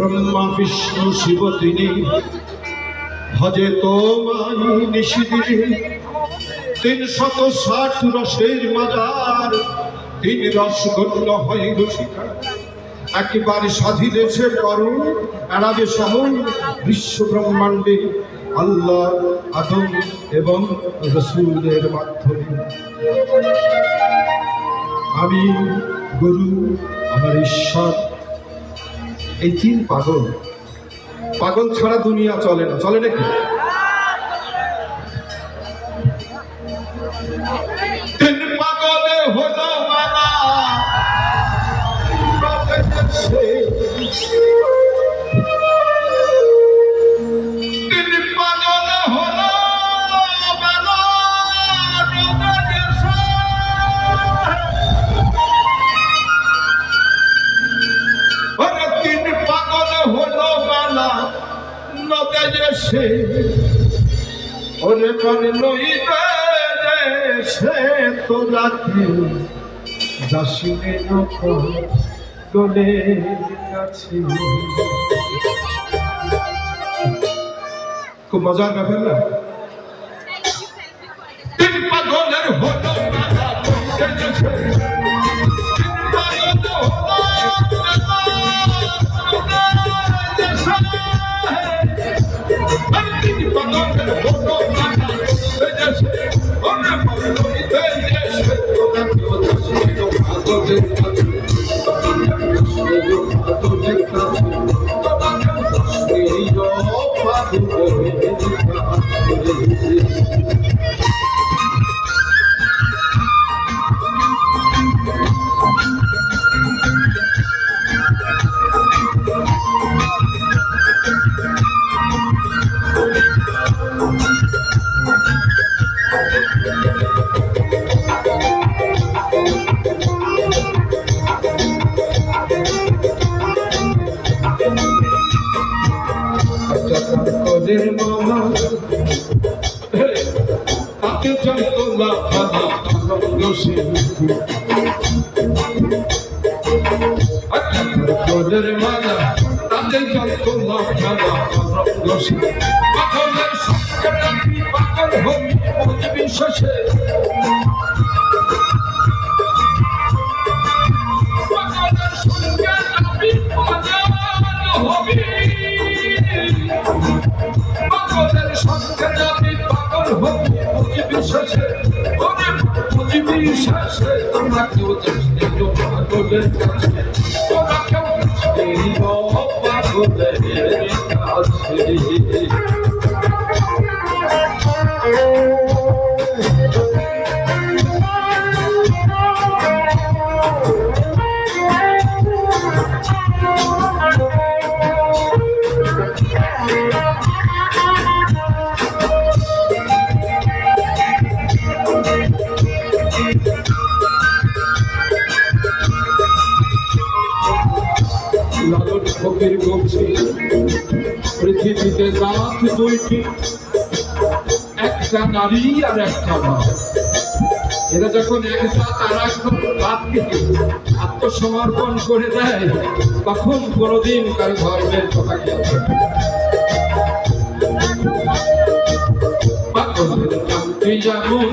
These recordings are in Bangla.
ব্রহ্মা, বিষ্ণু শিব তিনি ভজে নিশিদিনে। তিন শত ষাট রসের মাজার, তিন রস গণ্য হয় রসিকা। একেবারে স্বাধীনেছে করো এড়াবে সমন বিশ্ব ব্রহ্মাণ্ডে আল্লাহ, আদম এবং রসুলের মাধ্যমে। আমি গুরু, আমার ঈশ্বর এই তিন পাগল? পাগল ছাড়া দুনিয়া চলে না। চলে নাকি? সে ওরে মন নইবে সে তো রাখি দাসিনে গলে কাছে খুব মজার ব্যাপার না? পাগলের হলো মালা কদের মামা তাকে জানতো না খানা রসে কদের মামা তাকে জানতো না খানা রসে পাগলের সঙ্গে পাগল হই, বুঝবি শেষে যাবি পাগল হবি বুঝবি শেষে ওরে বুঝবি শেষে আমরা কেউ যাচ্ছি পাগলের কাছে তোরা কেউ যাচ্ছি পাগলের কাছে। পৃথিবীতে জাত দুইটি একটা নারী আর একটা মা। এরা যখন এক সাথ আর এক জাতকে আত্মসমর্পণ করে দেয়, তখন কোনোদিন কারও ধর্মের কথা। পাগলের কান্তি যেমন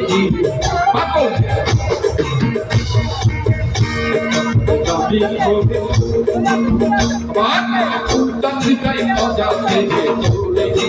কি পাগল দাবি করে জাতিটাই অজাতে যে তোরে কি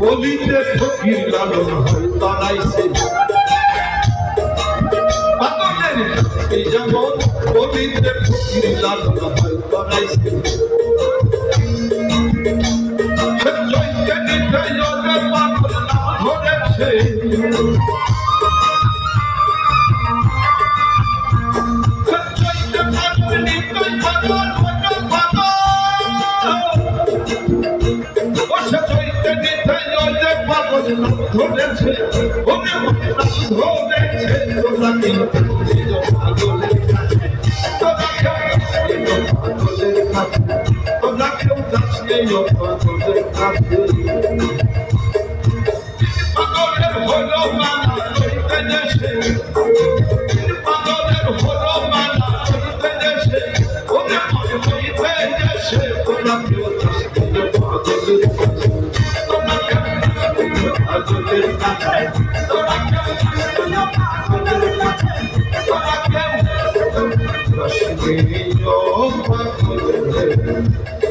বলিতে ফকির লালন তারাইছে এই জগৎ বলিতে ফকির লালন তারাইছে Thank you. ধরেছে ওরে পাগলা ধরেছে তোলাকে পাগলের কাছে তোলাকে পাগলের কাছে তোলাকে পাগলের কাছে